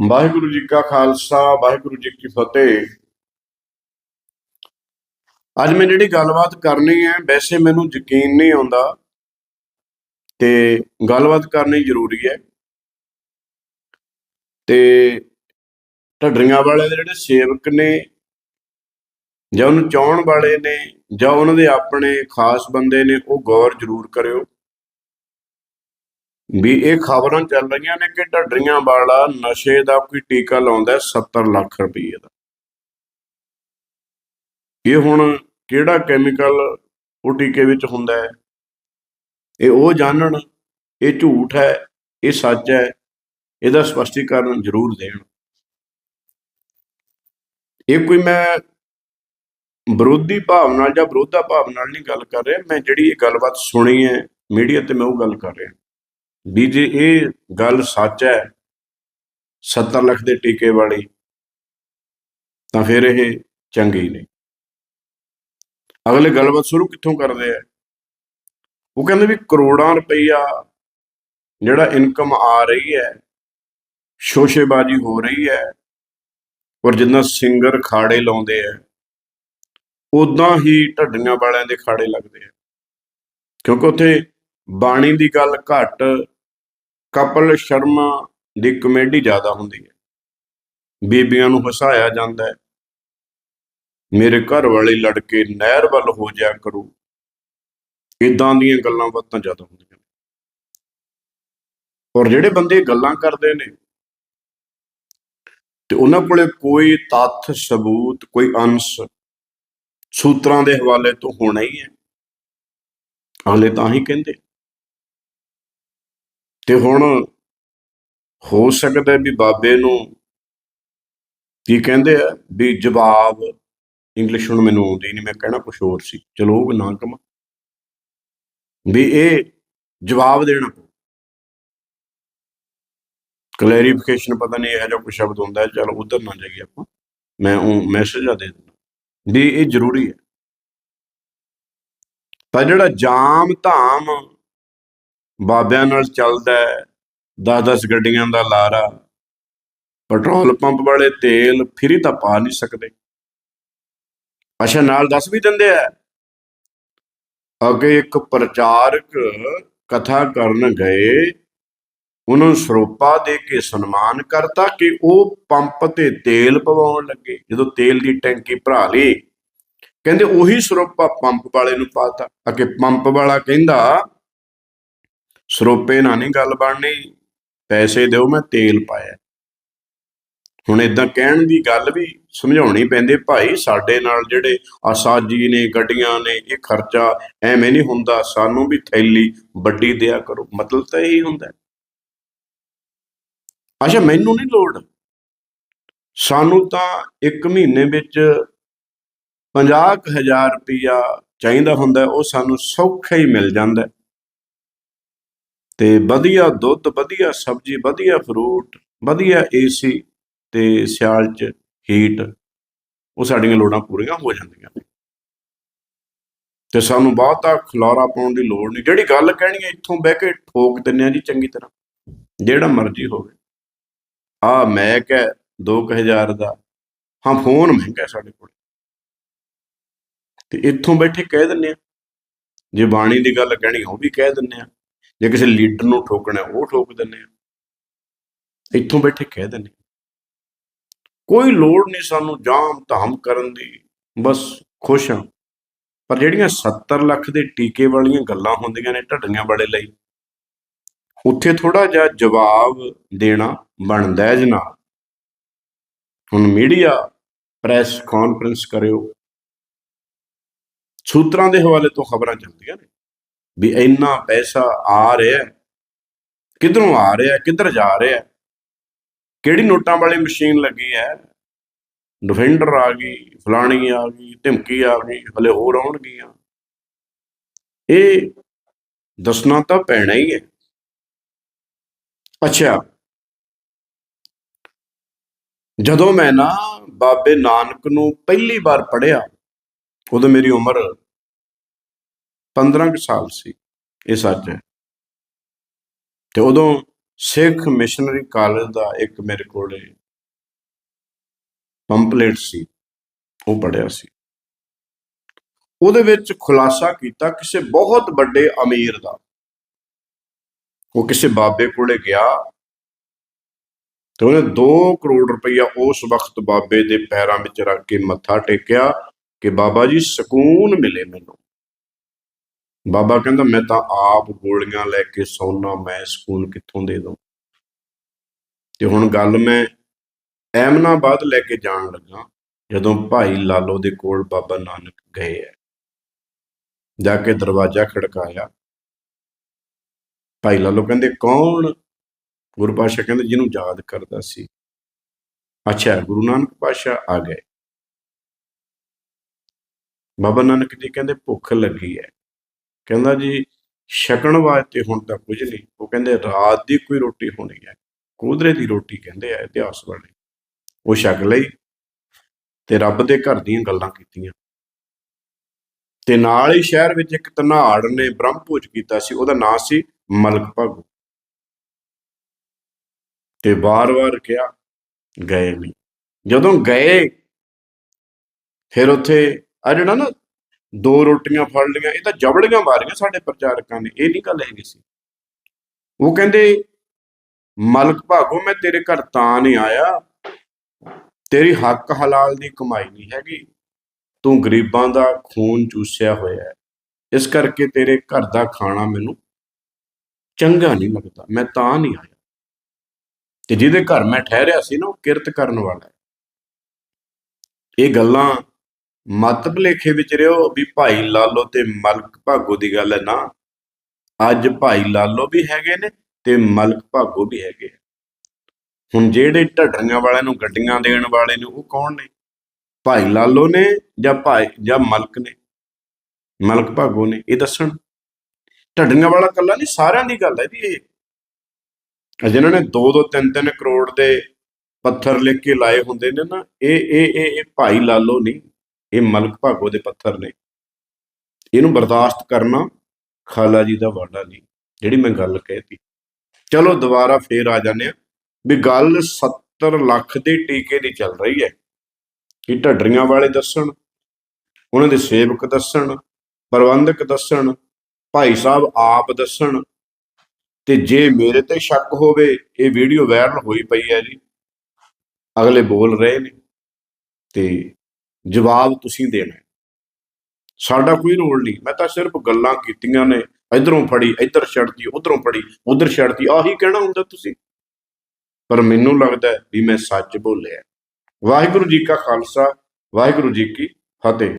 ਵਾਹਿਗੁਰੂ ਜੀ ਕਾ ਖਾਲਸਾ, ਵਾਹਿਗੁਰੂ ਜੀ ਕੀ ਫਤਿਹ। ਅੱਜ ਮੈਂ ਜਿਹੜੀ ਗੱਲਬਾਤ ਕਰਨੀ ਹੈ, ਵੈਸੇ ਮੈਨੂੰ ਯਕੀਨ ਨਹੀਂ ਆਉਂਦਾ ਤੇ ਗੱਲਬਾਤ ਕਰਨੀ ਜ਼ਰੂਰੀ ਹੈ। ਤੇ ਢੱਡਰੀਆਂ ਵਾਲੇ ਦੇ ਜਿਹੜੇ ਸੇਵਕ ਨੇ ਜਾਂ ਉਹਨੂੰ ਚਾਹਣ ਵਾਲੇ ਨੇ ਜਾਂ ਉਹਨਾਂ ਦੇ ਆਪਣੇ ਖਾਸ ਬੰਦੇ ਨੇ, ਉਹ ਗੌਰ ਜ਼ਰੂਰ ਕਰਿਓ। ਵੀ ਇਹ ਖਬਰਾਂ ਚੱਲ ਰਹੀਆਂ ਨੇ ਕਿ ਢੱਡਰੀਆਂ ਵਾਲਾ ਨਸ਼ੇ ਦਾ ਕੋਈ ਟੀਕਾ ਲਾਉਂਦਾ ਹੈ 70 ਲੱਖ ਰੁਪਏ ਦਾ। ਇਹ ਹੁਣ ਕਿਹੜਾ ਕੈਮੀਕਲ ਉਹ ਟੀਕੇ ਵਿੱਚ ਹੁੰਦਾ ਹੈ? ਇਹ ਉਹ ਜਾਣਨ, ਇਹ ਝੂਠ ਹੈ, ਇਹ ਸੱਚ ਹੈ, ਇਹਦਾ ਸਪਸ਼ਟੀਕਰਨ ਜ਼ਰੂਰ ਦੇਣ। ਇਹ ਕੋਈ ਮੈਂ ਵਿਰੋਧੀ ਭਾਵ ਨਾਲ ਜਾਂ ਵਿਰੋਧਾ ਭਾਵ ਨਾਲ ਨਹੀਂ ਗੱਲ ਕਰ ਰਿਹਾ, ਮੈਂ ਜਿਹੜੀ ਇਹ ਗੱਲਬਾਤ ਸੁਣੀ ਹੈ, ਮੀਡੀਆ ਤੇ ਮੈਂ ਉਹ ਗੱਲ ਕਰ ਰਿਹਾ। ਵੀ ਜੇ ਇਹ ਗੱਲ ਸੱਚ ਹੈ 70 ਲੱਖ ਦੇ ਟੀਕੇ ਵਾਲੀ, ਤਾਂ ਫਿਰ ਇਹ ਚੰਗੀ ਨਹੀਂ ਅਗਲੇ ਗੱਲਬਾਤ ਸ਼ੁਰੂ ਕਿੱਥੋਂ ਕਰਦੇ ਆ? ਉਹ ਕਹਿੰਦੇ ਵੀ ਕਰੋੜਾਂ ਰੁਪਈਆ ਜਿਹੜਾ ਇਨਕਮ ਆ ਰਹੀ ਹੈ, ਸ਼ੋਸ਼ੇਬਾਜ਼ੀ ਹੋ ਰਹੀ ਹੈ, ਔਰ ਜਿੰਨਾ ਸਿੰਗਰ ਖਾੜੇ ਲਾਉਂਦੇ ਆ ਉਦਾਂ ਹੀ ਢੱਡੀਆਂ ਵਾਲਿਆਂ ਦੇ ਖਾੜੇ ਲੱਗਦੇ ਆ। ਕਿਉਂਕਿ ਉੱਥੇ ਬਾਣੀ ਦੀ ਗੱਲ ਘੱਟ ਕਪਲ ਸ਼ਰਮਾ ਦੀ ਕਮੇਡੀ ਜ਼ਿਆਦਾ ਹੁੰਦੀ ਹੈ। ਬੀਬੀਆਂ ਨੂੰ ਹਸਾਇਆ ਜਾਂਦਾ ਹੈ। ਮੇਰੇ ਘਰ ਵਾਲੇ ਲੜਕੇ ਨਹਿਰ ਵੱਲ ਹੋ ਜਾ ਕਰੂ। ਇਦਾਂ ਦੀਆਂ ਗੱਲਾਂ ਬਾਤਾਂ ਜ਼ਿਆਦਾ ਹੁੰਦੀਆਂ ਨੇ। ਔਰ ਜਿਹੜੇ ਬੰਦੇ ਗੱਲਾਂ ਕਰਦੇ ਨੇ, ਤੇ ਉਹਨਾਂ ਕੋਲੇ ਕੋਈ ਤੱਥ, ਸਬੂਤ, ਕੋਈ ਅੰਸ਼ ਸੂਤਰਾਂ ਦੇ ਹਵਾਲੇ ਤੋਂ ਹੋਣਾ ਹੀ ਹੈ। ਹਾਲੇ ਤਾਂ ਹੀ ਕਹਿੰਦੇ। ਤੇ ਹੁਣ ਹੋ ਸਕਦਾ ਵੀ ਬਾਬੇ ਨੂੰ ਕੀ ਕਹਿੰਦੇ ਆ, ਵੀ ਜਵਾਬ ਇੰਗਲਿਸ਼ ਹੁਣ ਮੈਨੂੰ ਆਉਂਦੀ ਨਹੀਂ, ਮੈਂ ਕਹਿਣਾ ਕੁਝ ਹੋਰ ਸੀ। ਚਲੋ ਉਹ ਨਾ ਕਮਾ। ਵੀ ਇਹ ਜਵਾਬ ਦੇਣਾ ਪਊ। ਕਲੈਰੀਫਿਕੇਸ਼ਨ ਪਤਾ ਨਹੀਂ ਇਹੋ ਜਿਹਾ ਕੋਈ ਸ਼ਬਦ ਹੁੰਦਾ ਹੈ, ਚਲੋ ਉਧਰ ਨਾ ਜਾਈਏ ਆਪਾਂ। ਮੈਂ ਉਹ ਮੈਸੇਜ ਆ ਦੇ ਦਿੰਦਾ। ਵੀ ਇਹ ਜ਼ਰੂਰੀ ਹੈ। ਤਾਂ ਜਿਹੜਾ ਜਾਮ ਧਾਮ ਬਾਬਿਆਂ ਨਾਲ ਚੱਲਦਾ ਹੈ 10-10 ਗੱਡੀਆਂ ਦਾ ਲਾਰਾ। ਪੈਟਰੋਲ ਪੰਪ ਵਾਲੇ ਤੇਲ ਫਰੀ ਤਾਂ ਪਾ ਨਹੀਂ ਸਕਦੇ। ਅੱਛਾ, ਨਾਲ ਦੱਸ ਵੀ ਦਿੰਦੇ ਆ। ਅੱਗੇ ਇੱਕ ਪ੍ਰਚਾਰਕ ਕਥਾ ਕਰਨ ਗਏ। ਉਹਨਾਂ ਨੂੰ ਸਰੋਪਾ ਦੇ ਕੇ ਸਨਮਾਨ ਕਰਤਾ ਕਿ ਉਹ ਪੰਪ ਤੇ ਤੇਲ ਪਵਾਉਣ ਲੱਗੇ। ਜਦੋਂ ਤੇਲ ਦੀ ਟੈਂਕੀ ਭਰਾ ਲਈ, ਕਹਿੰਦੇ ਉਹੀ ਸਰੋਪਾ ਪੰਪ ਵਾਲੇ ਨੂੰ ਪਾਤਾ। ਅੱਗੇ ਪੰਪ ਵਾਲਾ ਕਹਿੰਦਾ ਸਰੋਪੇ ਨਾਲ ਨਹੀਂ ਗੱਲ ਬਣਨੀ, ਪੈਸੇ ਦਿਓ, ਮੈਂ ਤੇਲ ਪਾਇਆ। ਹੁਣ ਇਦਾਂ ਕਹਿਣ ਦੀ ਗੱਲ ਵੀ ਸਮਝਾਉਣੀ ਪੈਂਦੀ, ਭਾਈ ਸਾਡੇ ਨਾਲ ਜਿਹੜੇ ਆਸਾਜੀ ਨੇ, ਗੱਡੀਆਂ ਨੇ, ਇਹ ਖਰਚਾ ਐਵੇਂ ਨਹੀਂ ਹੁੰਦਾ, ਸਾਨੂੰ ਵੀ ਥੈਲੀ ਵੱਡੀ ਦਿਆ ਕਰੋ, ਮਤਲਬ ਤਾਂ ਇਹੀ ਹੁੰਦਾ। ਅੱਛਾ, ਮੈਨੂੰ ਨਹੀਂ ਲੋੜ। ਸਾਨੂੰ ਤਾਂ ਇੱਕ ਮਹੀਨੇ ਵਿੱਚ 50000 ਰੁਪਇਆ ਚਾਹੀਦਾ ਹੁੰਦਾ, ਉਹ ਸਾਨੂੰ ਸੌਖਾ ਹੀ ਮਿਲ ਜਾਂਦਾ। ਤੇ ਵਧੀਆ ਦੁੱਧ, ਵਧੀਆ ਸਬਜ਼ੀ, ਵਧੀਆ ਫਰੂਟ ਵਧੀਆ ਏਸੀ ਤੇ ਸਿਆਲ ਚ ਹੀਟ ਉਹ ਸਾਡੀਆਂ ਲੋੜਾਂ ਪੂਰੀਆਂ ਹੋ ਜਾਂਦੀਆਂ ਨੇ। ਤੇ ਸਾਨੂੰ ਬਹੁਤਾ ਖਲਾਰਾ ਪਾਉਣ ਦੀ ਲੋੜ ਨਹੀਂ। ਜਿਹੜੀ ਗੱਲ ਕਹਿਣੀ ਹੈ, ਇੱਥੋਂ ਬਹਿ ਕੇ ਠੋਕ ਦਿੰਨੇ ਆ ਜੀ ਚੰਗੀ ਤਰ੍ਹਾਂ। ਜਿਹੜਾ ਮਰਜ਼ੀ ਹੋਵੇ। ਆ ਮੈਕ ਹੈ 2000 ਦਾ। ਹਾਂ, ਫੋਨ ਮਹਿੰਗਾ ਸਾਡੇ ਕੋਲ। ਤੇ ਇੱਥੋਂ ਬੈਠੇ ਕਹਿ ਦਿੰਨੇ ਆ ਜੇ ਬਾਣੀ ਦੀ ਗੱਲ ਕਹਿਣੀ, ਉਹ ਵੀ ਕਹਿ ਦਿੰਨੇ ਆ ਜੇ ਕਿਸੇ ਲੀਡਰ ਨੂੰ ਠੋਕਣਾ ਉਹ ਠੋਕ ਦਿੰਨੇ ਆ। ਇੱਥੋਂ ਬੈਠੇ ਕਹਿ ਦਿੰਨੇ ਕੋਈ ਲੋੜ ਨਹੀਂ ਸਾਨੂੰ ਜਾਮ ਧਾਮ ਕਰਨ ਦੀ, ਬਸ ਖੁਸ਼ ਹਾਂ। ਪਰ ਜਿਹੜੀਆਂ 70 ਲੱਖ ਦੇ ਟੀਕੇ ਵਾਲੀਆਂ ਗੱਲਾਂ ਹੁੰਦੀਆਂ ਨੇ ਢੱਡੀਆਂ ਬੜੇ ਲਈ, ਉੱਥੇ ਥੋੜਾ ਜਿਹਾ ਜਵਾਬ ਦੇਣਾ ਬਣਦਾ ਹੈ ਜਨਾਬ। ਹੁਣ ਮੀਡੀਆ, ਪ੍ਰੈਸ ਕਾਨਫਰੰਸ ਕਰਿਓ। ਸੂਤਰਾਂ ਦੇ ਹਵਾਲੇ ਤੋਂ ਖਬਰਾਂ ਚੱਲਦੀਆਂ ਨੇ। ਵੀ ਇੰਨਾ ਪੈਸਾ ਆ ਰਿਹਾ ਕਿਧਰੋਂ ਆ ਰਿਹਾ ਕਿੱਧਰ ਜਾ ਰਿਹਾ ਕਿਹੜੀ ਨੋਟਾਂ ਵਾਲੀ ਮਸ਼ੀਨ ਲੱਗੀ ਹੈ? ਡਿਫੈਂਡਰ ਆ ਗਈ, ਫਲਾਣੀ ਆ ਗਈ, ਧਮਕੀ ਆ ਗਈ, ਹਲੇ ਹੋਰ ਆਉਣਗੀਆਂ। ਇਹ ਦੱਸਣਾ ਤਾਂ ਪੈਣਾ ਹੀ ਹੈ। ਅੱਛਾ। ਜਦੋਂ ਮੈਂ ਨਾ ਬਾਬੇ ਨਾਨਕ ਨੂੰ ਪਹਿਲੀ ਵਾਰ ਪੜਿਆ ਉਦੋਂ ਮੇਰੀ ਉਮਰ 15 ਕੁ ਸਾਲ ਸੀ ਇਹ ਸੱਚ ਹੈ। ਤੇ ਉਦੋਂ ਸਿੱਖ ਮਿਸ਼ਨਰੀ ਕਾਲਜ ਦਾ ਇੱਕ ਮੇਰੇ ਕੋਲੇ ਪੰਪਲੇਟ ਸੀ, ਉਹ ਪੜਿਆ ਸੀ। ਉਹਦੇ ਵਿੱਚ ਖੁਲਾਸਾ ਕੀਤਾ ਕਿਸੇ ਬਹੁਤ ਵੱਡੇ ਅਮੀਰ ਦਾ। ਉਹ ਕਿਸੇ ਬਾਬੇ ਕੋਲੇ ਗਿਆ ਤੇ ਉਹਨੇ 2 ਕਰੋੜ ਰੁਪਈਆ ਉਸ ਵਕਤ ਬਾਬੇ ਦੇ ਪੈਰਾਂ ਵਿੱਚ ਰੱਖ ਕੇ ਮੱਥਾ ਟੇਕਿਆ ਕਿ ਬਾਬਾ ਜੀ ਸਕੂਨ ਮਿਲੇ ਮੈਨੂੰ। ਬਾਬਾ ਕਹਿੰਦਾ, ਮੈਂ ਤਾਂ ਆਪ ਗੋਲੀਆਂ ਲੈ ਕੇ ਸੌਣਾ ਮੈਂ ਸਕੂਨ ਕਿੱਥੋਂ ਦੇ ਦਵਾਂ ਤੇ ਹੁਣ ਗੱਲ ਮੈਂ ਐਮਨਾਬਾਦ ਲੈ ਕੇ ਜਾਣ ਲੱਗਾ, ਜਦੋਂ ਭਾਈ ਲਾਲੋ ਦੇ ਕੋਲ ਬਾਬਾ ਨਾਨਕ ਗਏ ਹੈ ਜਾ ਕੇ ਦਰਵਾਜ਼ਾ ਖੜਕਾਇਆ। ਭਾਈ ਲਾਲੋ ਕਹਿੰਦੇ, ਕੌਣ? ਗੁਰੂ ਪਾਸ਼ਾ ਕਹਿੰਦੇ, ਜਿਹਨੂੰ ਯਾਦ ਕਰਦਾ ਸੀ। ਅੱਛਾ, ਗੁਰੂ ਨਾਨਕ ਪਾਸ਼ਾ ਆ ਗਏ। ਬਾਬਾ ਨਾਨਕ ਜੀ ਕਹਿੰਦੇ, ਭੁੱਖ ਲੱਗੀ ਹੈ। ਕਹਿੰਦਾ ਜੀ, ਛਕਣ ਵਾਸਤੇ ਹੁਣ ਤਾਂ ਕੁਝ ਨਹੀਂ। ਉਹ ਕਹਿੰਦੇ, ਰਾਤ ਦੀ ਕੋਈ ਰੋਟੀ ਹੋਣੀ ਹੈ। ਕੋਦਰੇ ਦੀ ਰੋਟੀ ਕਹਿੰਦੇ ਆ, ਇਤਿਹਾਸ ਵਾਲੇ। ਉਹ ਛਕ ਲਈ ਤੇ ਰੱਬ ਦੇ ਘਰ ਦੀਆਂ ਗੱਲਾਂ ਕੀਤੀਆਂ। ਤੇ ਨਾਲ ਹੀ ਸ਼ਹਿਰ ਵਿੱਚ ਇੱਕ ਤਨਾੜ ਨੇ ਬ੍ਰਹਮ ਭੋਜ ਕੀਤਾ ਸੀ, ਉਹਦਾ ਨਾਂ ਸੀ ਮਲਕ ਭਾਗੂ। ਤੇ ਵਾਰ-ਵਾਰ ਕਿਹਾ, ਗਏ ਨਹੀਂ। ਜਦੋਂ ਗਏ, ਫਿਰ ਉੱਥੇ ਆ ਜਿਹੜਾ ਨਾ ਦੋ ਰੋਟੀਆਂ ਫੜ ਲਈਆਂ, ਇਹ ਤਾਂ ਜਬੜੀਆਂ ਮਾਰੀਆਂ ਸਾਡੇ ਪ੍ਰਚਾਰਕਾਂ ਨੇ, ਇਹ ਨਹੀਂ ਗੱਲ ਹੈਗੀ ਸੀ। ਉਹ ਕਹਿੰਦੇ, ਮਲਕ ਭਾਗੋ, ਮੈਂ ਤੇਰੇ ਘਰ ਤਾਂ ਨਹੀਂ ਆਇਆ। ਤੇਰੀ ਹੱਕ ਹਲਾਲ ਦੀ ਕਮਾਈ ਨਹੀਂ ਹੈਗੀ। ਤੂੰ ਗਰੀਬਾਂ ਦਾ ਖੂਨ ਚੂਸਿਆ ਹੋਇਆ ਹੈ। ਇਸ ਕਰਕੇ ਤੇਰੇ ਘਰ ਦਾ ਖਾਣਾ ਮੈਨੂੰ ਚੰਗਾ ਨਹੀਂ ਲੱਗਦਾ, ਮੈਂ ਤਾਂ ਨਹੀਂ ਆਇਆ। ਤੇ ਜਿਹਦੇ ਘਰ ਮੈਂ ਠਹਿਰਿਆ ਸੀ ਨਾ, ਉਹ ਕਿਰਤ ਕਰਨ ਵਾਲਾ ਹੈ। ਇਹ ਗੱਲਾਂ ਮਤ ਭਲੇਖੇ ਵਿੱਚ ਰਿਓ ਵੀ ਭਾਈ ਲਾਲੋ ਤੇ ਮਲਕ ਭਾਗੋ ਦੀ ਗੱਲ ਹੈ ਨਾ। ਅੱਜ ਭਾਈ ਲਾਲੋ ਵੀ ਹੈਗੇ ਨੇ ਤੇ ਮਲਕ ਭਾਗੋ ਵੀ ਹੈਗੇ ਆ। ਹੁਣ ਜਿਹੜੇ ਢੱਡਰੀਆਂ ਵਾਲਿਆਂ ਨੂੰ ਗੱਡੀਆਂ ਦੇਣ ਵਾਲੇ ਨੇ, ਉਹ ਕੌਣ ਨੇ? ਭਾਈ ਲਾਲੋ ਨੇ ਜਾਂ ਭਾਈ, ਜਾਂ ਮਲਕ ਨੇ? ਮਲਕ ਭਾਗੋ ਨੇ, ਇਹ ਦੱਸਣ। ਢੱਡਰੀਆਂ ਵਾਲਾ ਕੱਲਾ ਨਹੀਂ, ਸਾਰਿਆਂ ਦੀ ਗੱਲ ਹੈ ਜੀ ਇਹ। ਜਿਨ੍ਹਾਂ ਨੇ 2-2 3-3 ਕਰੋੜ ਦੇ ਪੱਥਰ ਲਿਖ ਕੇ ਲਾਏ ਹੁੰਦੇ ਨੇ ਨਾ ਇਹ ਇਹ ਇਹ ਭਾਈ ਲਾਲੋ ਨਹੀਂ। ਇਹ ਮਲਕ ਭਾਗੋ ਦੇ ਪੱਥਰ ਨੇ। ਇਹਨੂੰ ਬਰਦਾਸ਼ਤ ਕਰਨਾ ਖਾਲਾ ਜੀ ਦਾ ਵਾਡਾ ਨਹੀਂ, ਜਿਹੜੀ ਮੈਂ ਗੱਲ ਕਹਿਤੀ। ਚਲੋ ਦੁਬਾਰਾ ਫੇਰ ਆ ਜਾਂਦੇ ਆ ਵੀ ਗੱਲ 70 ਲੱਖ ਦੇ ਟੀਕੇ ਦੀ ਚੱਲ ਰਹੀ ਹੈ। ਕਿ ਢੱਡਰੀਆਂ ਵਾਲੇ ਦੱਸਣ, ਉਹਨਾਂ ਦੇ ਸੇਵਕ ਦੱਸਣ, ਪ੍ਰਬੰਧਕ ਦੱਸਣ, ਭਾਈ ਸਾਹਿਬ ਆਪ ਦੱਸਣ, ਤੇ ਜੇ ਮੇਰੇ ਤੇ ਸ਼ੱਕ ਹੋਵੇ, ਇਹ ਵੀਡੀਓ ਵਾਇਰਲ ਹੋਈ ਪਈ ਹੈ ਜੀ। ਅਗਲੇ ਬੋਲ ਰਹੇ ਨੇ, ਤੇ ਜਵਾਬ ਤੁਸੀਂ ਦੇਣਾ ਸਾਡਾ ਕੋਈ ਰੋਲ ਨਹੀਂ। ਮੈਂ ਤਾਂ ਸਿਰਫ ਗੱਲਾਂ ਕੀਤੀਆਂ ਨੇ। ਇਧਰੋਂ ਫੜੀ, ਇੱਧਰ ਛੱਡਤੀ, ਉਧਰੋਂ ਫੜੀ, ਉਧਰ ਛੱਡਤੀ। ਆਹੀ ਕਹਿਣਾ ਹੁੰਦਾ ਤੁਸੀਂ। ਪਰ ਮੈਨੂੰ ਲੱਗਦਾ ਵੀ ਮੈਂ ਸੱਚ ਬੋਲਿਆ ਵਾਹਿਗੁਰੂ ਜੀ ਕਾ ਖਾਲਸਾ, ਵਾਹਿਗੁਰੂ ਜੀ ਕੀ ਫਤਿਹ।